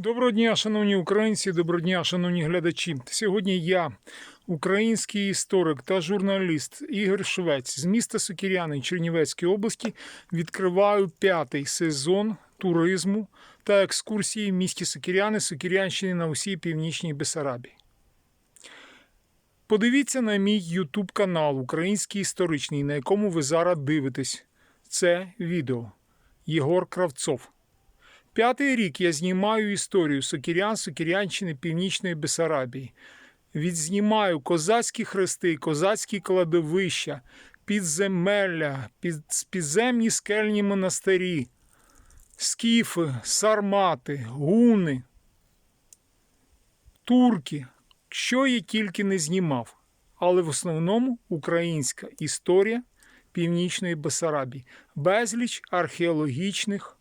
Доброго дня, шановні українці, доброго дня, шановні глядачі. Сьогодні я, український історик та журналіст Ігор Швець з міста Сокіряни Чернівецької області, відкриваю п'ятий сезон туризму та екскурсії в місті Сокіряни, Сокірянщини на усій північній Бесарабії. Подивіться на мій YouTube канал Український історичний, на якому ви зараз дивитесь. Це відео. Єгор Кравцов. П'ятий рік я знімаю історію Сокірян, Сокірянщини, Північної Бесарабії. Відзнімаю козацькі хрести, козацькі кладовища, підземелля, під, підземні скельні монастирі, скіфи, сармати, гуни, турки. Що я тільки не знімав. Але в основному українська історія Північної Бесарабії. Безліч археологічних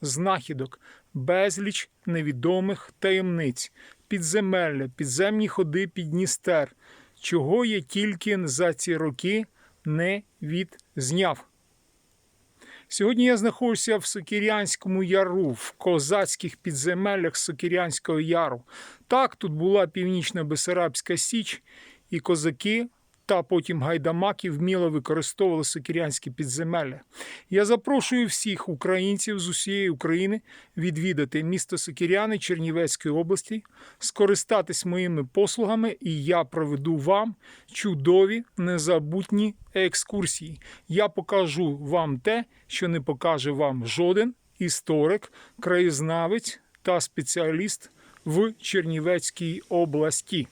знахідок, безліч невідомих таємниць, підземелля, підземні ходи під Дністер, чого я тільки за ці роки не відзняв. Сьогодні я знаходжуся в Сокірянському яру, в козацьких підземеллях Сокірянського яру. Так, тут була північна Бесарабська Січ, і козаки та потім гайдамаки вміло використовували сокірянські підземелля. Я запрошую всіх українців з усієї України відвідати місто Сокіряни Чернівецької області, скористатись моїми послугами, і я проведу вам чудові незабутні екскурсії. Я покажу вам те, що не покаже вам жоден історик, краєзнавець та спеціаліст в Чернівецькій області.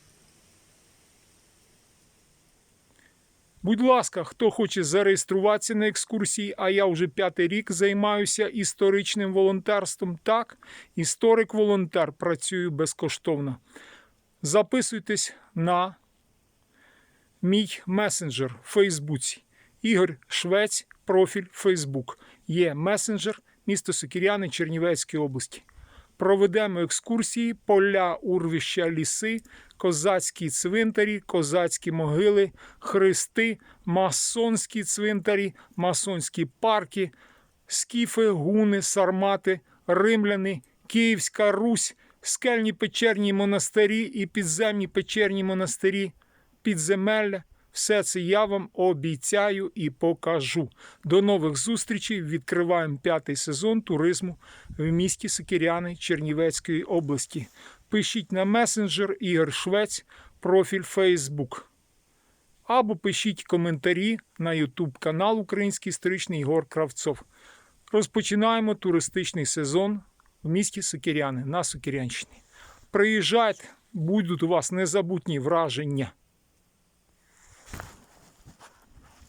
Будь ласка, хто хоче зареєструватися на екскурсії, а я вже п'ятий рік займаюся історичним волонтерством. Так, історик-волонтер працюю безкоштовно. Записуйтесь на мій месенджер в Фейсбуці. Ігор Швець, профіль Фейсбук. Є месенджер місто Сокіряни Чернівецької області. Проведемо екскурсії, поля, урвища, ліси, козацькі цвинтарі, козацькі могили, хрести, масонські цвинтарі, масонські парки, скіфи, гуни, сармати, римляни, Київська Русь, скельні печерні монастирі і підземні печерні монастирі, підземелля. Все це я вам обіцяю і покажу. До нових зустрічей. Відкриваємо п'ятий сезон туризму в місті Сокіряни Чернівецької області. Пишіть на месенджер Ігор Швець, профіль Facebook. Або пишіть коментарі на YouTube канал Український історичний Ігор Кравцов. Розпочинаємо туристичний сезон в місті Сокіряни на Сокірянщині. Приїжджайте, будуть у вас незабутні враження.